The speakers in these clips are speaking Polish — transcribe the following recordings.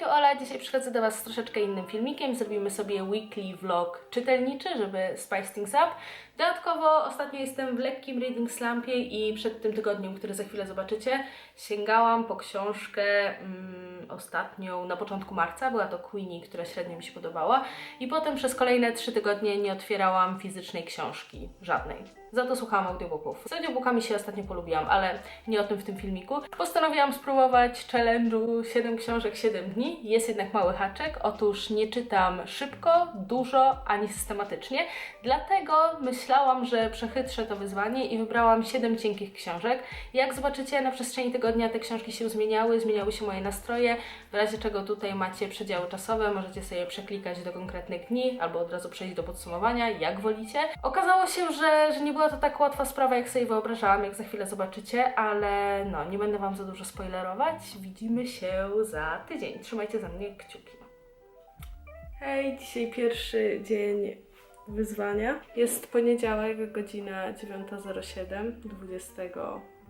To Ola. Dzisiaj przychodzę do Was z troszeczkę innym filmikiem. Zrobimy sobie weekly vlog czytelniczy, żeby spice things up. Dodatkowo ostatnio jestem w lekkim reading slumpie i przed tym tygodniem, który za chwilę zobaczycie, sięgałam po książkę mm, ostatnią na początku marca. Była to Queenie, która średnio mi się podobała. I potem przez kolejne trzy tygodnie nie otwierałam fizycznej książki. Żadnej. Za to słuchałam audiobooków. Z audiobookami się ostatnio polubiłam, ale nie o tym w tym filmiku. Postanowiłam spróbować challenge'u 7 książek 7 dni. Jest jednak mały haczek. Otóż nie czytam szybko, dużo, ani systematycznie. Dlatego myślałam, że przechytrzę to wyzwanie i wybrałam 7 cienkich książek. Jak zobaczycie, na przestrzeni tygodnia te książki się zmieniały, zmieniały się moje nastroje, w razie czego tutaj macie przedziały czasowe, możecie sobie przeklikać do konkretnych dni albo od razu przejść do podsumowania, jak wolicie. Okazało się, że, że nie była to tak łatwa sprawa, jak sobie wyobrażałam, jak za chwilę zobaczycie, ale no, nie będę Wam za dużo spoilerować. Widzimy się za tydzień. Trzymajcie za mnie kciuki. Hej, dzisiaj pierwszy dzień wyzwania. Jest poniedziałek, godzina 9.07, 20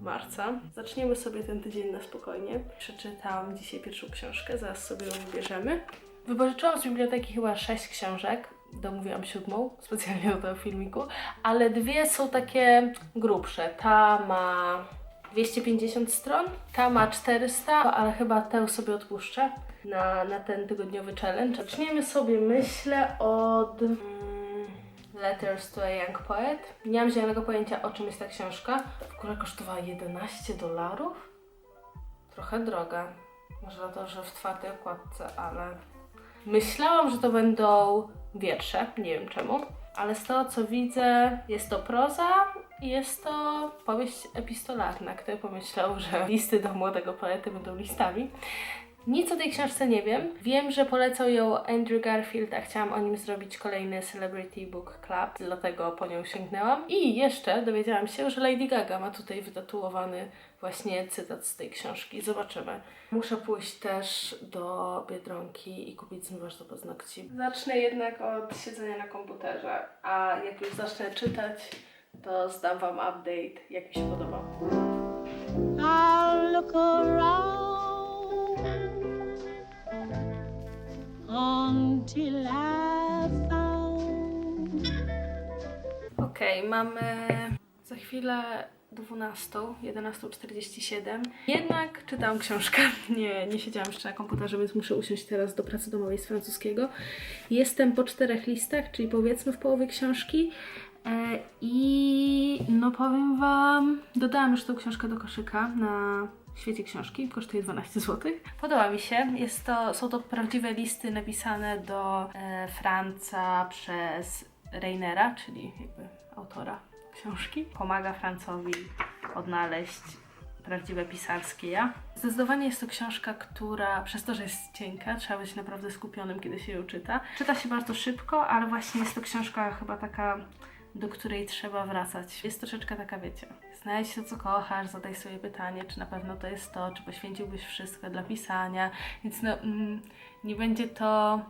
marca. Zaczniemy sobie ten tydzień na spokojnie. Przeczytałam dzisiaj pierwszą książkę, zaraz sobie ją wybierzemy. Wypożyczyłam z biblioteki chyba sześć książek. Domówiłam siódmą, specjalnie do tego filmiku, ale dwie są takie grubsze. Ta ma 250 stron, ta ma 400, ale chyba tę sobie odpuszczę na, na ten tygodniowy challenge. Zaczniemy sobie, myślę, od mm, Letters to a Young Poet. Nie mam zielonego pojęcia, o czym jest ta książka. W ogóle kosztowała 11 dolarów? Trochę droga. Może dlatego, że w twardej okładce, ale Myślałam, że to będą wiersze, nie wiem czemu, ale z tego co widzę, jest to proza i jest to powieść epistolarna. Kto pomyślał, że listy do młodego poety będą listami. Nic o tej książce nie wiem. Wiem, że polecał ją Andrew Garfield, a chciałam o nim zrobić kolejny Celebrity Book Club, dlatego po nią sięgnęłam. I jeszcze dowiedziałam się, że Lady Gaga ma tutaj wytatuowany właśnie cytat z tej książki. Zobaczymy. Muszę pójść też do Biedronki i kupić zmywacz do paznokci. Zacznę jednak od siedzenia na komputerze, a jak już zacznę czytać, to zdam Wam update, jak mi się podoba. I'll look around Okej, mamy za chwilę 12, 11.47. Jednak czytałam książkę. Nie, nie siedziałam jeszcze na komputerze, więc muszę usiąść teraz do pracy domowej z francuskiego. Jestem po czterech listach, czyli powiedzmy w połowie książki. E, I no powiem Wam, dodałam już tą książkę do koszyka na świecie książki, kosztuje 12 zł. Podoba mi się, jest to, są to prawdziwe listy napisane do e, Franca przez Reinera, czyli jakby autora książki. Pomaga Francowi odnaleźć prawdziwe pisarskie ja. Zdecydowanie jest to książka, która przez to, że jest cienka, trzeba być naprawdę skupionym, kiedy się ją czyta. Czyta się bardzo szybko, ale właśnie jest to książka chyba taka, do której trzeba wracać. Jest troszeczkę taka, wiecie, znajdź to, co kochasz, zadaj sobie pytanie, czy na pewno to jest to, czy poświęciłbyś wszystko dla pisania, więc no, mm, nie będzie to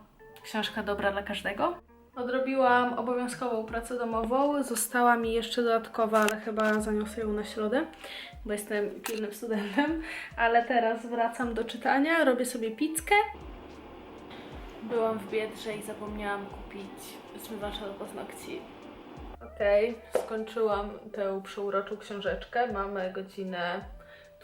książka dobra dla każdego. Odrobiłam obowiązkową pracę domową. Została mi jeszcze dodatkowa, ale chyba zaniosę ją na środę, bo jestem pilnym studentem. Ale teraz wracam do czytania, robię sobie pizzkę. Byłam w Biedrze i zapomniałam kupić zmywacza do paznokci. Okej, skończyłam tę przeuroczą książeczkę. Mamy godzinę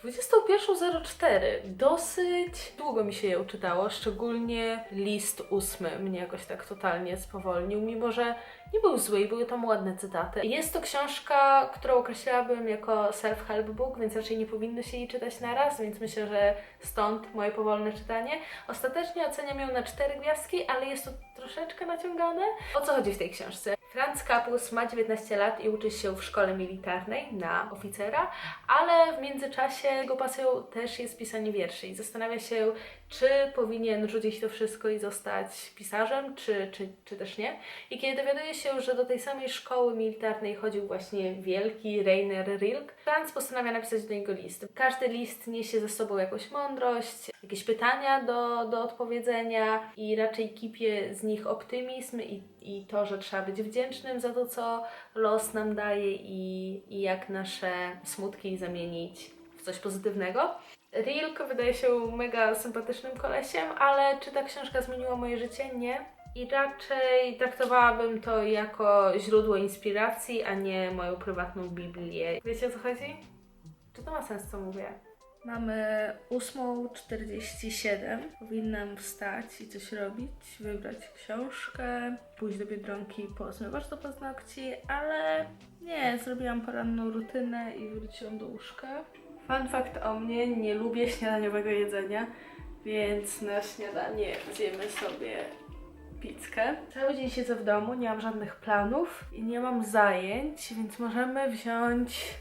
21.04. Dosyć długo mi się ją czytało, szczególnie list ósmy mnie jakoś tak totalnie spowolnił, mimo że nie był zły i były tam ładne cytaty. Jest to książka, którą określałabym jako self-help book, więc raczej nie powinno się jej czytać na raz, więc myślę, że stąd moje powolne czytanie. Ostatecznie oceniam ją na cztery gwiazdki, ale jest to troszeczkę naciągane. O co chodzi w tej książce? Franz Kapus ma 19 lat i uczy się w szkole militarnej na oficera, ale w międzyczasie jego pasją też jest pisanie wierszy i zastanawia się, czy powinien rzucić to wszystko i zostać pisarzem, czy, czy, czy też nie. I kiedy dowiaduje się, że do tej samej szkoły militarnej chodził właśnie wielki Rainer Rilk, Franz postanawia napisać do niego list. Każdy list niesie ze sobą jakąś mądrość, jakieś pytania do, do odpowiedzenia i raczej kipie z nich optymizm i, i to, że trzeba być wdzięcznym za to, co los nam daje i, i jak nasze smutki zamienić w coś pozytywnego. Rilke wydaje się mega sympatycznym kolesiem, ale czy ta książka zmieniła moje życie? Nie. I raczej traktowałabym to jako źródło inspiracji, a nie moją prywatną Biblię. Wiecie o co chodzi? Czy to ma sens, co mówię? Mamy 8.47. Powinnam wstać i coś robić, wybrać książkę, pójść do Biedronki, pozmywać do paznokci, ale nie, zrobiłam poranną rutynę i wróciłam do łóżka. Fun fact o mnie, nie lubię śniadaniowego jedzenia, więc na śniadanie zjemy sobie pizzkę. Cały dzień siedzę w domu, nie mam żadnych planów i nie mam zajęć, więc możemy wziąć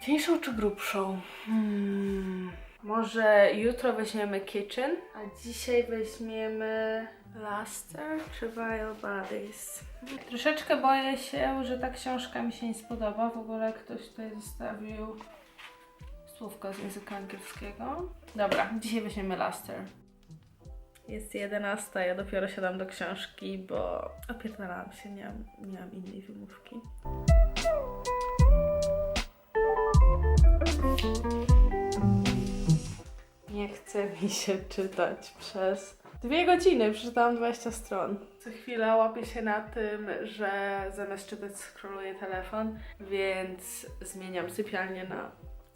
cieńszą czy grubszą. Hmm. Może jutro weźmiemy Kitchen, a dzisiaj weźmiemy Luster czy Vile Bodies. Troszeczkę boję się, że ta książka mi się nie spodoba. W ogóle ktoś tutaj zostawił słówko z języka angielskiego. Dobra, dzisiaj weźmiemy Luster. Jest 11, ja dopiero siadam do książki, bo opierdalałam się, nie mam, nie mam innej wymówki. Nie chce mi się czytać przez dwie godziny, przeczytałam 20 stron. Co chwilę łapię się na tym, że zamiast czytać scrolluję telefon, więc zmieniam sypialnię na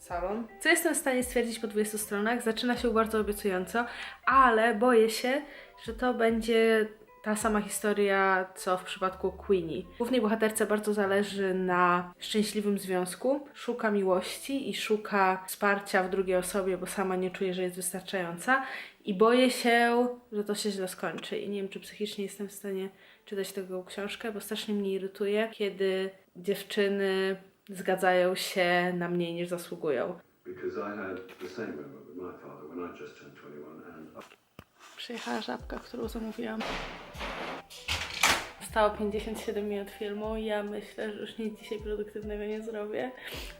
salon. Co jestem w stanie stwierdzić po 20 stronach? Zaczyna się bardzo obiecująco, ale boję się, że to będzie ta sama historia, co w przypadku Queenie. Głównej bohaterce bardzo zależy na szczęśliwym związku, szuka miłości i szuka wsparcia w drugiej osobie, bo sama nie czuje, że jest wystarczająca. I boję się, że to się źle skończy. I nie wiem, czy psychicznie jestem w stanie czytać tego książkę, bo strasznie mnie irytuje, kiedy dziewczyny zgadzają się na mniej niż zasługują. because I had the same moment with my father when I just turned 21 and Przyjechała żabka, którą zamówiłam. Zostało 57 minut filmu. Ja myślę, że już nic dzisiaj produktywnego nie zrobię.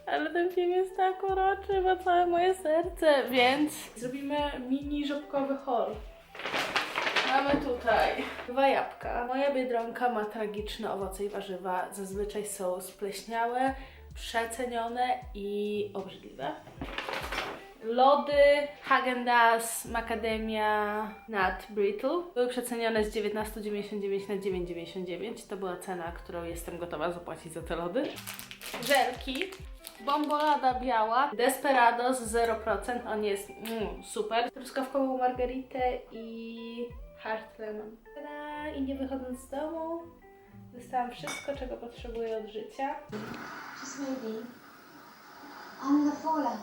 Ale ten film jest tak uroczy, ma całe moje serce, więc zrobimy mini żabkowy haul. Mamy tutaj dwa jabłka. Moja biedronka ma tragiczne owoce i warzywa. Zazwyczaj są spleśniałe, przecenione i obrzydliwe. Lody Häagen-Dazs Macadamia Nut Brittle były przecenione z 19,99 na 9,99. To była cena, którą jestem gotowa zapłacić za te lody. Żelki Bombolada biała Desperados 0%. On jest mm, super. Truskawkową margaritę i hard lemon. I nie wychodząc z domu dostałam wszystko, czego potrzebuję od życia. Just maybe. I'm the faller.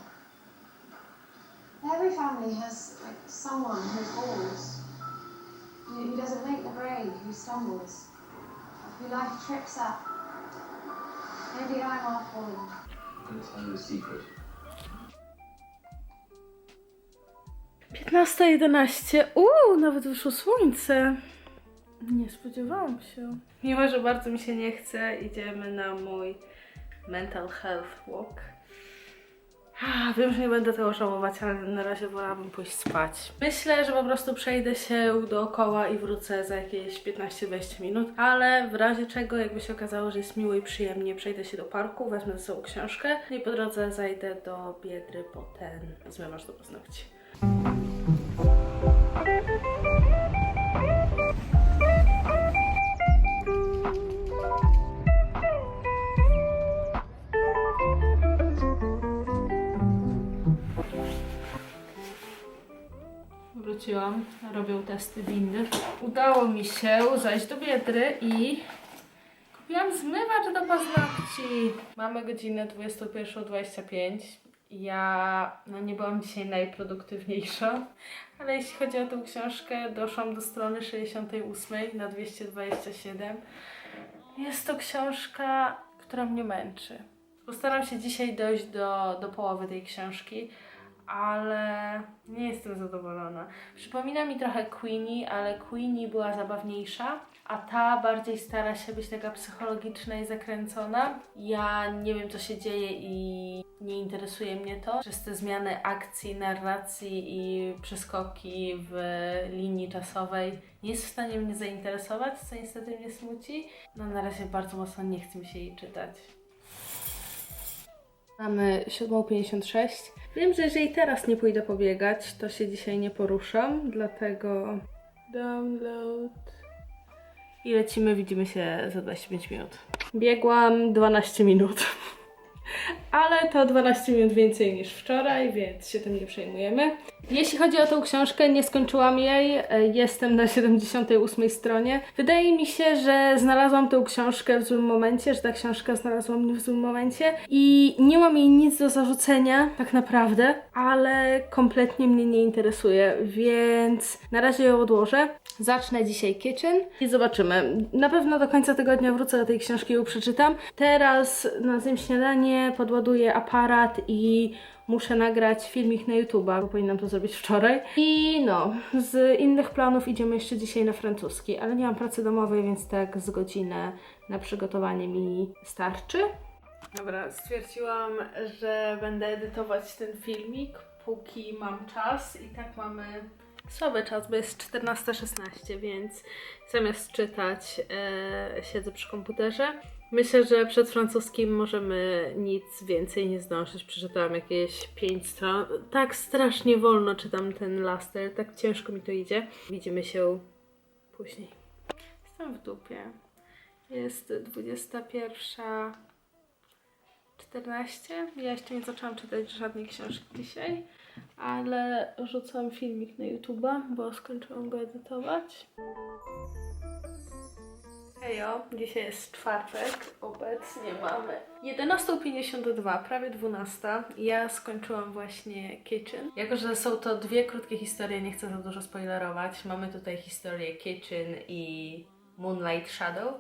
Every family has like someone who falls, who who doesn't make the grade, who stumbles, who life trips up. Maybe I'm our fallen. I'll tell you a secret. 15.11. Uuu, nawet wyszło słońce. Nie spodziewałam się. Mimo, że bardzo mi się nie chce, idziemy na mój mental health walk. Wiem, że nie będę tego żałować, ale na razie wolałabym pójść spać. Myślę, że po prostu przejdę się dookoła i wrócę za jakieś 15-20 minut, ale w razie czego, jakby się okazało, że jest miło i przyjemnie, przejdę się do parku, wezmę ze sobą książkę i po drodze zajdę do Biedry po ten zmywacz do paznokci. Wróciłam, robią testy windy. Udało mi się zajść do Biedry i kupiłam zmywacz do paznokci. Mamy godzinę 21.25. Ja no nie byłam dzisiaj najproduktywniejsza, ale jeśli chodzi o tę książkę, doszłam do strony 68 na 227. Jest to książka, która mnie męczy. Postaram się dzisiaj dojść do, do połowy tej książki, ale nie jestem zadowolona. Przypomina mi trochę Queenie, ale Queenie była zabawniejsza, a ta bardziej stara się być taka psychologiczna i zakręcona. Ja nie wiem, co się dzieje i nie interesuje mnie to. Przez te zmiany akcji, narracji i przeskoki w linii czasowej nie jest w stanie mnie zainteresować, co niestety mnie smuci. No na razie bardzo mocno nie chce mi się jej czytać. Mamy 7.56. Wiem, że jeżeli teraz nie pójdę pobiegać, to się dzisiaj nie poruszam, dlatego download i lecimy, widzimy się za 25 minut. Biegłam 12 minut. Ale to 12 minut więcej niż wczoraj, więc się tym nie przejmujemy. Jeśli chodzi o tą książkę, nie skończyłam jej. Jestem na 78 stronie. Wydaje mi się, że znalazłam tą książkę w złym momencie, że ta książka znalazła mnie w złym momencie i nie mam jej nic do zarzucenia, tak naprawdę, ale kompletnie mnie nie interesuje, więc na razie ją odłożę. Zacznę dzisiaj Kitchen i zobaczymy. Na pewno do końca tygodnia wrócę do tej książki i ją przeczytam. Teraz na zjem śniadanie, podładuję aparat i muszę nagrać filmik na YouTube'a, bo powinnam to zrobić wczoraj. I no, z innych planów idziemy jeszcze dzisiaj na francuski, ale nie mam pracy domowej, więc tak z godzinę na przygotowanie mi starczy. Dobra, stwierdziłam, że będę edytować ten filmik, póki mam czas i tak mamy słaby czas, bo jest 14.16, więc zamiast czytać e, siedzę przy komputerze. Myślę, że przed francuskim możemy nic więcej nie zdążyć. Przeczytałam jakieś 5 stron. Tak strasznie wolno czytam ten laster, tak ciężko mi to idzie. Widzimy się później. Jestem w dupie. Jest 21. 14. Ja jeszcze nie zaczęłam czytać żadnej książki dzisiaj, ale rzucam filmik na YouTube'a, bo skończyłam go edytować. Hejo, dzisiaj jest czwartek, obecnie mamy 11.52, prawie 12. Ja skończyłam właśnie Kitchen. Jako, że są to dwie krótkie historie, nie chcę za dużo spoilerować. Mamy tutaj historię Kitchen i Moonlight Shadow.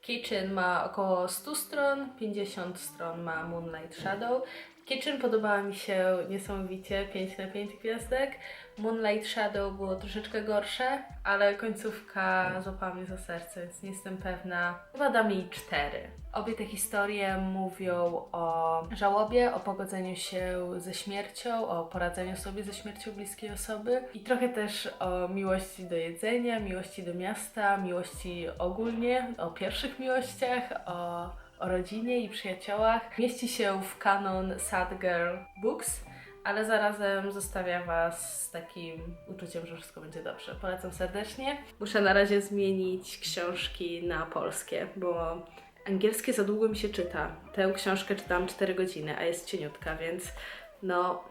Kitchen ma około 100 stron, 50 stron ma Moonlight Shadow. Kitchen podobała mi się niesamowicie, 5 na 5 gwiazdek. Moonlight Shadow było troszeczkę gorsze, ale końcówka złapała mnie za serce, więc nie jestem pewna. Chyba dam jej 4. Obie te historie mówią o żałobie, o pogodzeniu się ze śmiercią, o poradzeniu sobie ze śmiercią bliskiej osoby i trochę też o miłości do jedzenia, miłości do miasta, miłości ogólnie, o pierwszych miłościach, o, o rodzinie i przyjaciołach. Mieści się w kanon Sad Girl Books ale zarazem zostawia Was z takim uczuciem, że wszystko będzie dobrze. Polecam serdecznie. Muszę na razie zmienić książki na polskie, bo angielskie za długo mi się czyta. Tę książkę czytałam 4 godziny, a jest cieniutka, więc no.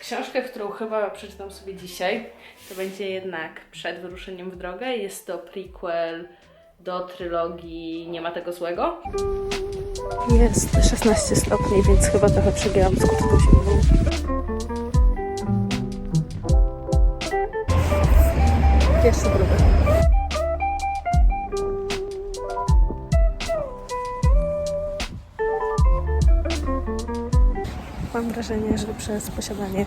Książkę, którą chyba przeczytam sobie dzisiaj, to będzie jednak przed wyruszeniem w drogę. Jest to prequel do trylogii Nie ma tego złego. Jest 16 stopni, więc chyba trochę przegięłam skutku zimną. Pierwszy próbę. Mam wrażenie, że przez posiadanie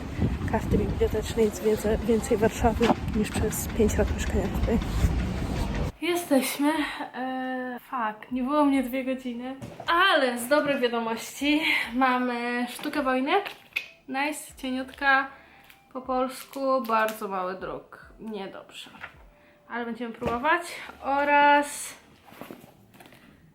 karty bibliotecznej zwiedzę więcej Warszawy niż przez 5 lat mieszkania tutaj. Jesteśmy. Eee, nie było mnie dwie godziny. Ale z dobrych wiadomości mamy sztukę wojny. Nice, cieniutka po polsku, bardzo mały druk. Niedobrze. Ale będziemy próbować. Oraz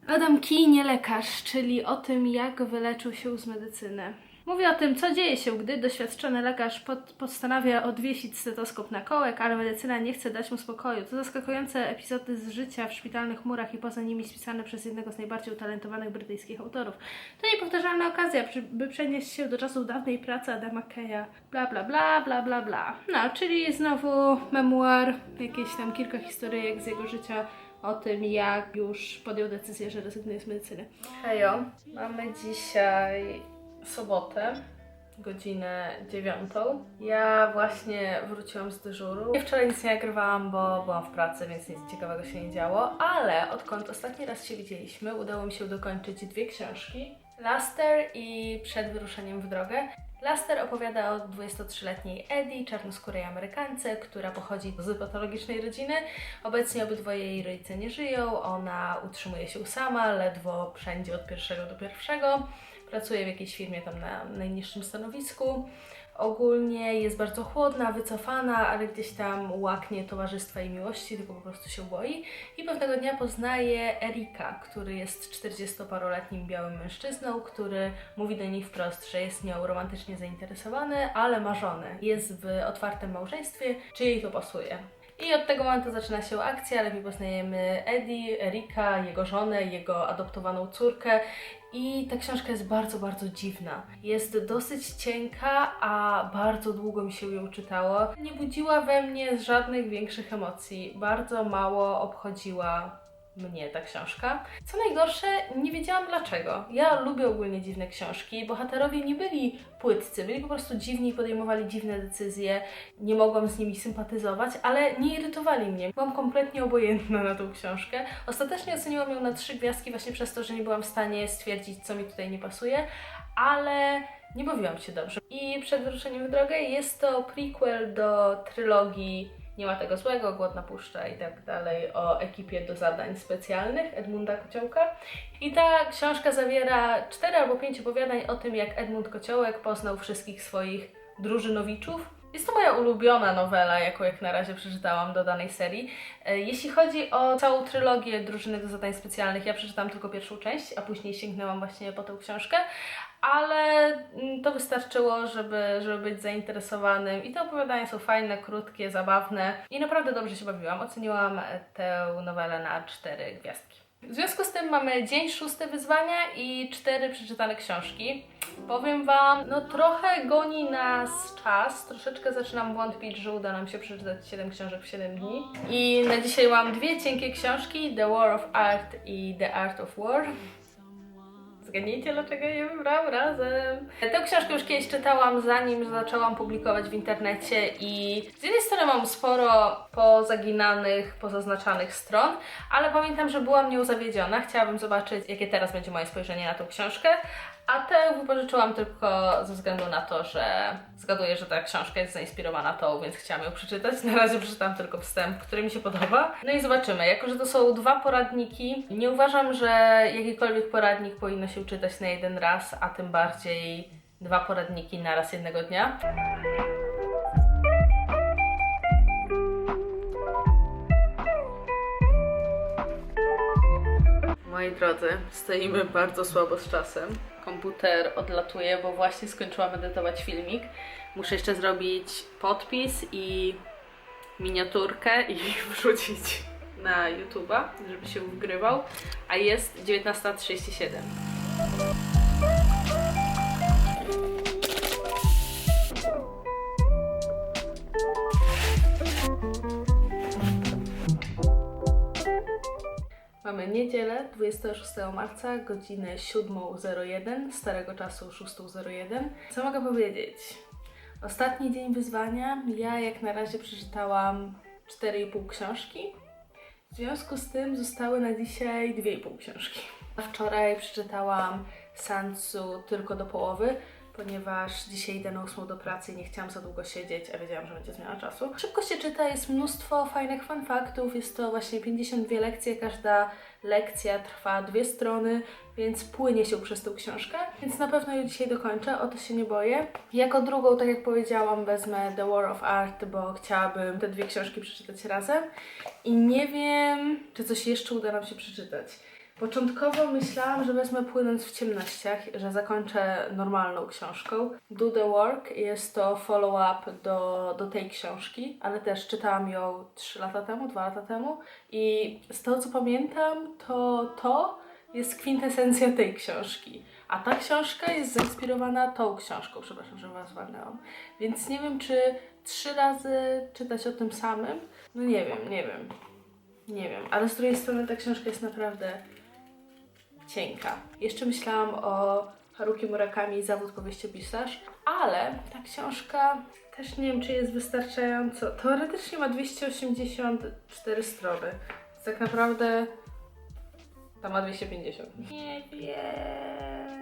Adam Key, nie lekarz, czyli o tym, jak wyleczył się z medycyny. Mówi o tym, co dzieje się, gdy doświadczony lekarz pod, postanawia odwiesić stetoskop na kołek, ale medycyna nie chce dać mu spokoju. To zaskakujące epizody z życia w szpitalnych murach i poza nimi spisane przez jednego z najbardziej utalentowanych brytyjskich autorów. To niepowtarzalna okazja, by przenieść się do czasów dawnej pracy Adama Keya. Bla, bla, bla, bla, bla, bla. No, czyli znowu memuar, jakieś tam kilka historyjek z jego życia o tym, jak już podjął decyzję, że rezygnuje z medycyny. Hejo, mamy dzisiaj sobotę, godzinę dziewiątą. Ja właśnie wróciłam z dyżuru. Ja wczoraj nic nie nagrywałam, bo byłam w pracy, więc nic ciekawego się nie działo, ale odkąd ostatni raz się widzieliśmy, udało mi się dokończyć dwie książki. Laster i Przed wyruszeniem w drogę. Laster opowiada o 23-letniej Eddie, czarnoskórej Amerykance, która pochodzi z patologicznej rodziny. Obecnie obydwoje jej rodzice nie żyją, ona utrzymuje się sama, ledwo wszędzie od pierwszego do pierwszego. Pracuje w jakiejś firmie tam na najniższym stanowisku. Ogólnie jest bardzo chłodna, wycofana, ale gdzieś tam łaknie towarzystwa i miłości, tylko po prostu się boi. I pewnego dnia poznaje Erika, który jest 40-paroletnim białym mężczyzną, który mówi do niej wprost, że jest nią romantycznie zainteresowany, ale ma żonę. Jest w otwartym małżeństwie, czy jej to pasuje. I od tego momentu zaczyna się akcja, lepiej poznajemy Eddie, Erika, jego żonę, jego adoptowaną córkę. I ta książka jest bardzo, bardzo dziwna. Jest dosyć cienka, a bardzo długo mi się ją czytało. Nie budziła we mnie żadnych większych emocji. Bardzo mało obchodziła mnie ta książka. Co najgorsze, nie wiedziałam dlaczego. Ja lubię ogólnie dziwne książki. Bohaterowie nie byli płytcy, byli po prostu dziwni podejmowali dziwne decyzje. Nie mogłam z nimi sympatyzować, ale nie irytowali mnie. Byłam kompletnie obojętna na tą książkę. Ostatecznie oceniłam ją na trzy gwiazdki właśnie przez to, że nie byłam w stanie stwierdzić, co mi tutaj nie pasuje, ale nie bawiłam się dobrze. I przed wyruszeniem w drogę jest to prequel do trylogii Nie ma tego złego, Głodna Puszcza i tak dalej o ekipie do zadań specjalnych Edmunda Kociołka. I ta książka zawiera cztery albo pięć opowiadań o tym, jak Edmund Kociołek poznał wszystkich swoich drużynowiczów. Jest to moja ulubiona nowela, jaką jak na razie przeczytałam do danej serii. E, Jeśli chodzi o całą trylogię Drużyny do Zadań Specjalnych, ja przeczytałam tylko pierwszą część, a później sięgnęłam właśnie po tę książkę, ale mm, to wystarczyło, żeby, żeby być zainteresowanym. I te opowiadania są fajne, krótkie, zabawne i naprawdę dobrze się bawiłam. Oceniłam e, tę nowelę na cztery gwiazdki. W związku z tym mamy dzień szósty wyzwania i cztery przeczytane książki. Powiem Wam, no trochę goni nas czas. Troszeczkę zaczynam wątpić, że uda nam się przeczytać 7 książek w 7 dni. I na dzisiaj mam dwie cienkie książki: The War of Art i The Art of War. Zgadnijcie, dlaczego je wybrałam razem. Tę książkę już kiedyś czytałam, zanim zaczęłam publikować w internecie i z jednej strony mam sporo pozaginanych, pozaznaczanych stron, ale pamiętam, że byłam nią zawiedziona. Chciałabym zobaczyć, jakie teraz będzie moje spojrzenie na tą książkę, a tę wypożyczyłam tylko ze względu na to, że zgaduję, że ta książka jest zainspirowana tą, więc chciałam ją przeczytać. Na razie przeczytam tylko wstęp, który mi się podoba. No i zobaczymy. Jako, że to są dwa poradniki, nie uważam, że jakikolwiek poradnik powinno się czytać na jeden raz, a tym bardziej dwa poradniki na raz jednego dnia. Moi drodzy, stoimy bardzo słabo z czasem. Komputer odlatuje, bo właśnie skończyłam edytować filmik. Muszę jeszcze zrobić podpis i miniaturkę i wrzucić na YouTube'a, żeby się wgrywał. A jest 19.37. Mamy niedzielę 26 marca, godzinę 7.01, starego czasu 6.01. Co mogę powiedzieć? Ostatni dzień wyzwania. Ja jak na razie przeczytałam 4,5 książki. W związku z tym zostały na dzisiaj 2,5 książki. Wczoraj przeczytałam Sansu tylko do połowy, ponieważ dzisiaj idę na 8 do pracy i nie chciałam za długo siedzieć, a wiedziałam, że będzie zmiana czasu. Szybko się czyta, jest mnóstwo fajnych fun jest to właśnie 52 lekcje, każda lekcja trwa dwie strony, więc płynie się przez tą książkę, więc na pewno ją dzisiaj dokończę, o to się nie boję. Jako drugą, tak jak powiedziałam, wezmę The War of Art, bo chciałabym te dwie książki przeczytać razem i nie wiem, czy coś jeszcze uda nam się przeczytać. Początkowo myślałam, że wezmę Płynąc w ciemnościach, że zakończę normalną książką. Do the Work jest to follow-up do, do tej książki, ale też czytałam ją 3 lata temu, 2 lata temu i z tego co pamiętam, to to jest kwintesencja tej książki. A ta książka jest zainspirowana tą książką, przepraszam, że Was walnęłam. Więc nie wiem, czy trzy razy czytać o tym samym. No nie wiem, nie wiem. Nie wiem, ale z drugiej strony ta książka jest naprawdę cienka. Jeszcze myślałam o Haruki Murakami Zawód powieściopisarz, ale ta książka też nie wiem, czy jest wystarczająco. Teoretycznie ma 284 strony. Więc tak naprawdę ta ma 250. Nie wiem.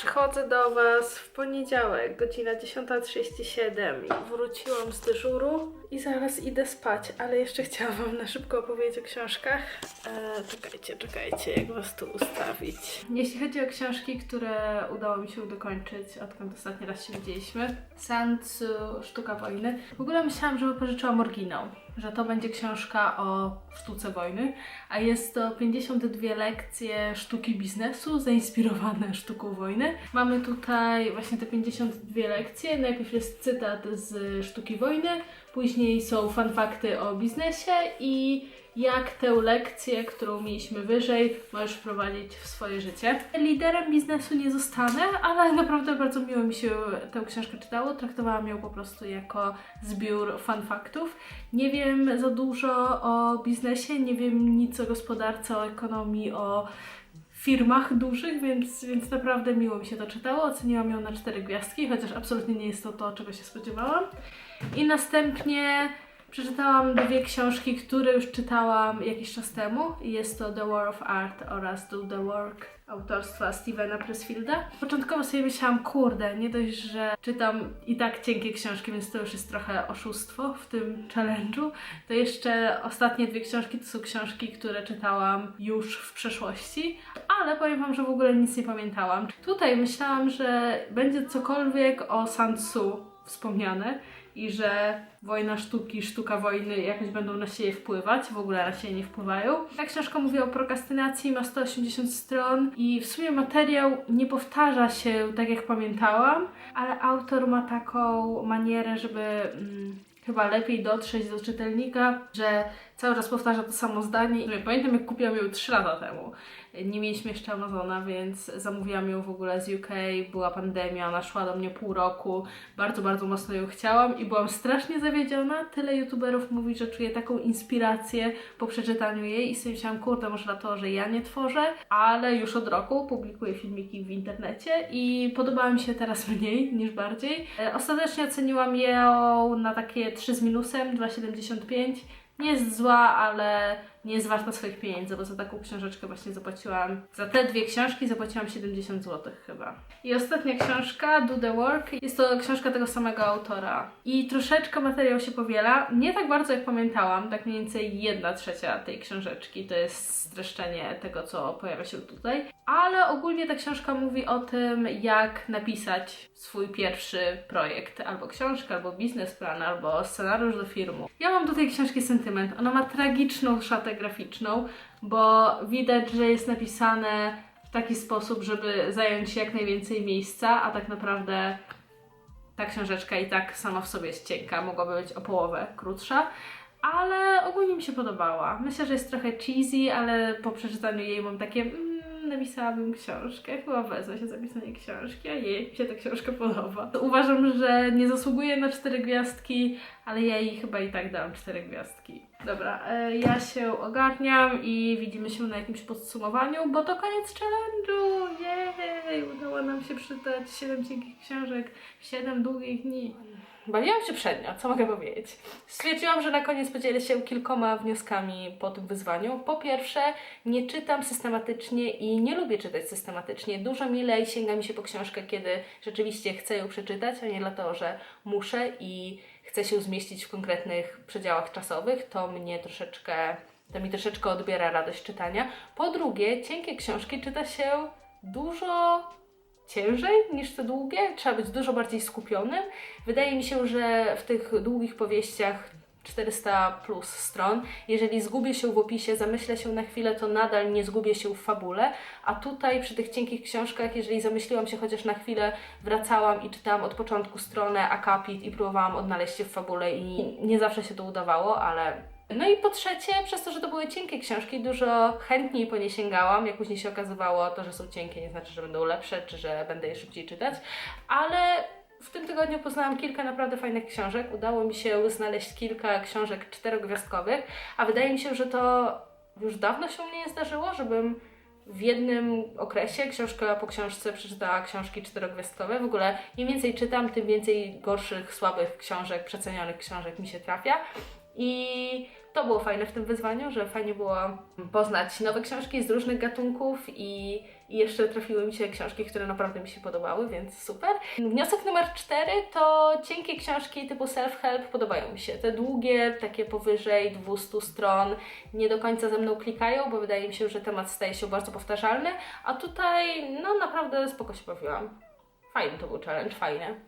Przychodzę do Was w poniedziałek, godzina 10.37 i wróciłam z dyżuru i zaraz idę spać, ale jeszcze chciałam Wam na szybko opowiedzieć o książkach. E, czekajcie, czekajcie, jak Was tu ustawić. Jeśli chodzi o książki, które udało mi się dokończyć, odkąd ostatni raz się widzieliśmy, Sansu, Sztuka Wojny. W ogóle myślałam, że wypożyczyłam oryginał, że to będzie książka o sztuce wojny, a jest to 52 lekcje sztuki biznesu zainspirowane sztuką wojny. Mamy tutaj właśnie te 52 lekcje. Najpierw jest cytat z sztuki wojny, później są fanfakty o biznesie i jak tę lekcję, którą mieliśmy wyżej, możesz wprowadzić w swoje życie. Liderem biznesu nie zostanę, ale naprawdę bardzo miło mi się tę książkę czytało. Traktowałam ją po prostu jako zbiór fanfaktów. Nie wiem za dużo o biznesie, nie wiem nic o gospodarce, o ekonomii, o firmach dużych, więc, więc naprawdę miło mi się to czytało. Oceniłam ją na cztery gwiazdki, chociaż absolutnie nie jest to to, czego się spodziewałam. I następnie przeczytałam dwie książki, które już czytałam jakiś czas temu. Jest to The War of Art oraz Do the Work autorstwa Stevena Pressfielda. Początkowo sobie myślałam, kurde, nie dość, że czytam i tak cienkie książki, więc to już jest trochę oszustwo w tym challenge'u, to jeszcze ostatnie dwie książki to są książki, które czytałam już w przeszłości, ale powiem Wam, że w ogóle nic nie pamiętałam. Tutaj myślałam, że będzie cokolwiek o Sun Tzu wspomniane i że wojna sztuki, sztuka wojny jakoś będą na siebie wpływać, w ogóle na siebie nie wpływają. Ta książka mówi o prokrastynacji, ma 180 stron i w sumie materiał nie powtarza się tak jak pamiętałam, ale autor ma taką manierę, żeby mm, chyba lepiej dotrzeć do czytelnika, że cały czas powtarza to samo zdanie. Pamiętam jak kupiłam ją 3 lata temu. Nie mieliśmy jeszcze Amazona, więc zamówiłam ją w ogóle z UK, była pandemia, ona szła do mnie pół roku, bardzo, bardzo mocno ją chciałam i byłam strasznie zawiedziona. Tyle youtuberów mówi, że czuje taką inspirację po przeczytaniu jej i sobie myślałam, kurde, może dlatego, że ja nie tworzę, ale już od roku publikuję filmiki w internecie i podobała mi się teraz mniej niż bardziej. E, Ostatecznie oceniłam ją na takie 3 z minusem, 2,75. Nie jest zła, ale nie jest warta swoich pieniędzy, bo za taką książeczkę właśnie zapłaciłam. Za te dwie książki zapłaciłam 70 zł chyba. I ostatnia książka, Do the Work, jest to książka tego samego autora. I troszeczkę materiał się powiela. Nie tak bardzo jak pamiętałam, tak mniej więcej jedna trzecia tej książeczki to jest streszczenie tego, co pojawia się tutaj. Ale ogólnie ta książka mówi o tym, jak napisać swój pierwszy projekt, albo książkę, albo biznesplan, albo scenariusz do filmu. Ja mam do tej książki sentyment. Ona ma tragiczną szatę graficzną, bo widać, że jest napisane w taki sposób, żeby zająć jak najwięcej miejsca, a tak naprawdę ta książeczka i tak sama w sobie jest cienka, mogłaby być o połowę krótsza. Ale ogólnie mi się podobała. Myślę, że jest trochę cheesy, ale po przeczytaniu jej mam takie mm, napisałabym książkę, chyba wezmę się za pisanie książki, a jej się ta książka podoba. Uważam, że nie zasługuje na cztery gwiazdki, ale ja jej chyba i tak dam cztery gwiazdki. Dobra, e, ja się ogarniam i widzimy się na jakimś podsumowaniu, bo to koniec challenge'u! Jej! Udało nam się przeczytać 7 cienkich książek w 7 długich dni. Bawiłam się przednio, co mogę powiedzieć? Stwierdziłam, że na koniec podzielę się kilkoma wnioskami po tym wyzwaniu. Po pierwsze, nie czytam systematycznie i nie lubię czytać systematycznie. Dużo milej sięga mi się po książkę, kiedy rzeczywiście chcę ją przeczytać, a nie dlatego, że muszę i chcę się zmieścić w konkretnych przedziałach czasowych. To mnie troszeczkę, to mi troszeczkę odbiera radość czytania. Po drugie, cienkie książki czyta się dużo ciężej niż te długie, trzeba być dużo bardziej skupionym. Wydaje mi się, że w tych długich powieściach 400 plus stron, jeżeli zgubię się w opisie, zamyślę się na chwilę, to nadal nie zgubię się w fabule, a tutaj przy tych cienkich książkach, jeżeli zamyśliłam się chociaż na chwilę, wracałam i czytałam od początku stronę, akapit i próbowałam odnaleźć się w fabule i nie zawsze się to udawało, ale no i po trzecie, przez to, że to były cienkie książki, dużo chętniej po nie sięgałam. Jak później się okazywało, to, że są cienkie, nie znaczy, że będą lepsze, czy że będę je szybciej czytać. Ale w tym tygodniu poznałam kilka naprawdę fajnych książek. Udało mi się znaleźć kilka książek czterogwiazdkowych, a wydaje mi się, że to już dawno się mnie nie zdarzyło, żebym w jednym okresie, książka po książce, przeczytała książki czterogwiazdkowe. W ogóle im więcej czytam, tym więcej gorszych, słabych książek, przecenionych książek mi się trafia. I To było fajne w tym wyzwaniu, że fajnie było poznać nowe książki z różnych gatunków i, i jeszcze trafiły mi się książki, które naprawdę mi się podobały, więc super. Wniosek numer cztery to cienkie książki typu self-help podobają mi się. Te długie, takie powyżej 200 stron, nie do końca ze mną klikają, bo wydaje mi się, że temat staje się bardzo powtarzalny, a tutaj no naprawdę spoko się bawiłam. Fajny to był challenge, fajny.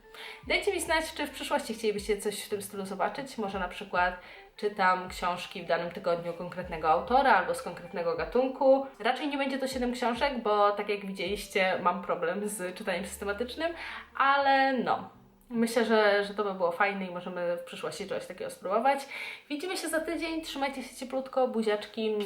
Dajcie mi znać, czy w przyszłości chcielibyście coś w tym stylu zobaczyć. Może na przykład czytam książki w danym tygodniu konkretnego autora albo z konkretnego gatunku. Raczej nie będzie to 7 książek, bo tak jak widzieliście, mam problem z czytaniem systematycznym, ale no. Myślę, że, że to by było fajne i możemy w przyszłości czegoś takiego spróbować. Widzimy się za tydzień, trzymajcie się cieplutko, buziaczki.